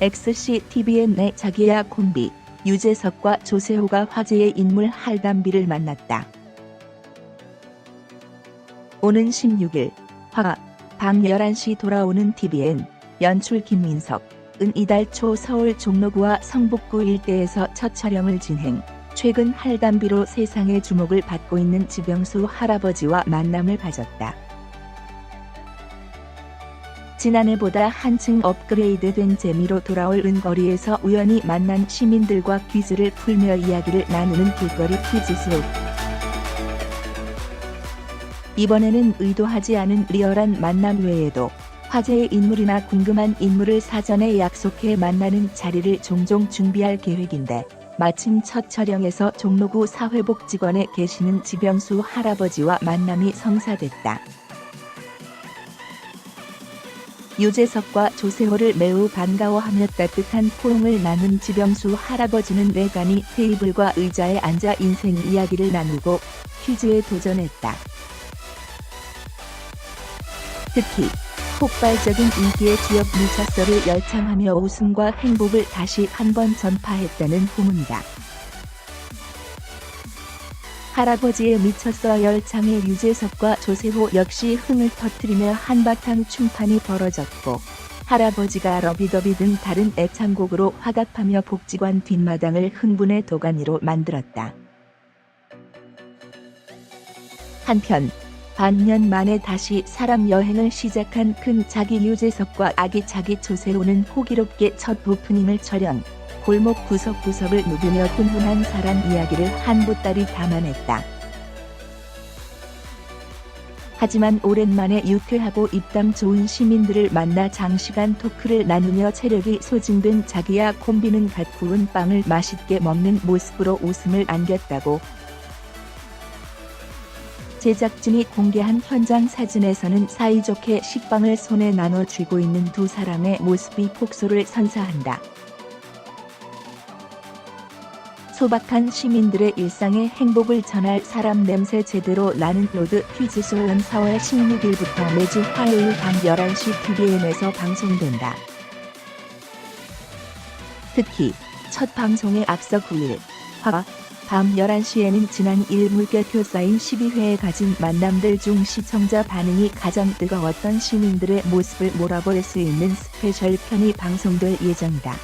XCTVN 내 자기야 콤비 유재석과 조세호가 화제의 인물 할담비를 만났다. 오는 16일 화가 밤 11시 돌아오는 TVN 연출 김민석 은 이달 초 서울 종로구와 성북구 일대에서 첫 촬영을 진행 최근 할담비로 세상의 주목을 받고 있는 지병수 할아버지와 만남을 가졌다. 지난해보다 한층 업그레이드된 재미로 돌아올 은거리에서 우연히 만난 시민들과 퀴즈를 풀며 이야기를 나누는 길거리 퀴즈쇼. 이번에는 의도하지 않은 리얼한 만남 외에도 화제의 인물이나 궁금한 인물을 사전에 약속해 만나는 자리를 종종 준비할 계획인데 마침 첫 촬영에서 종로구 사회복지관에 계시는 지병수 할아버지와 만남이 성사됐다. 유재석과 조세호를 매우 반가워하며 따뜻한 포옹을 나눈 지병수 할아버지는 외간히 테이블과 의자에 앉아 인생 이야기를 나누고 퀴즈에 도전했다. 특히 폭발적인 인기의 주역 미쳤어를 열창하며 웃음과 행복을 다시 한번 전파했다는 후문이다. 할아버지의 미쳤어 열창에 유재석과 조세호 역시 흥을 터뜨리며 한바탕 춤판이 벌어졌고 할아버지가 러비더비 등 다른 애창곡으로 화갑하며 복지관 뒷마당을 흥분의 도가니로 만들었다. 한편 반년 만에 다시 사람 여행을 시작한 큰 자기 유재석과 아기 자기 조세호는 호기롭게 첫 오프닝을 촬영. 골목 구석구석을 누비며 훈훈한 사람 이야기를 한 보따리 담아냈다. 하지만 오랜만에 유쾌하고 입담 좋은 시민들을 만나 장시간 토크를 나누며 체력이 소진된 자기야 콤비는 갓 구운 빵을 맛있게 먹는 모습으로 웃음을 안겼다고 제작진이 공개한 현장 사진에서는 사이좋게 식빵을 손에 나눠 쥐고 있는 두 사람의 모습이 폭소를 선사한다. 소박한 시민들의 일상에 행복을 전할 사람 냄새 제대로 나는 로드 퀴즈쇼는 4월 16일부터 매주 화요일 밤 11시 TVN에서 방송된다. 특히 첫 방송에 앞서 9일 화, 밤 11시에는 지난 1 물결표 쌓인 12회에 가진 만남들 중 시청자 반응이 가장 뜨거웠던 시민들의 모습을 몰아볼 수 있는 스페셜 편이 방송될 예정이다.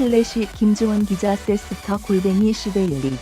슬래시 김종원 기자 세스터 골뱅이 시데일리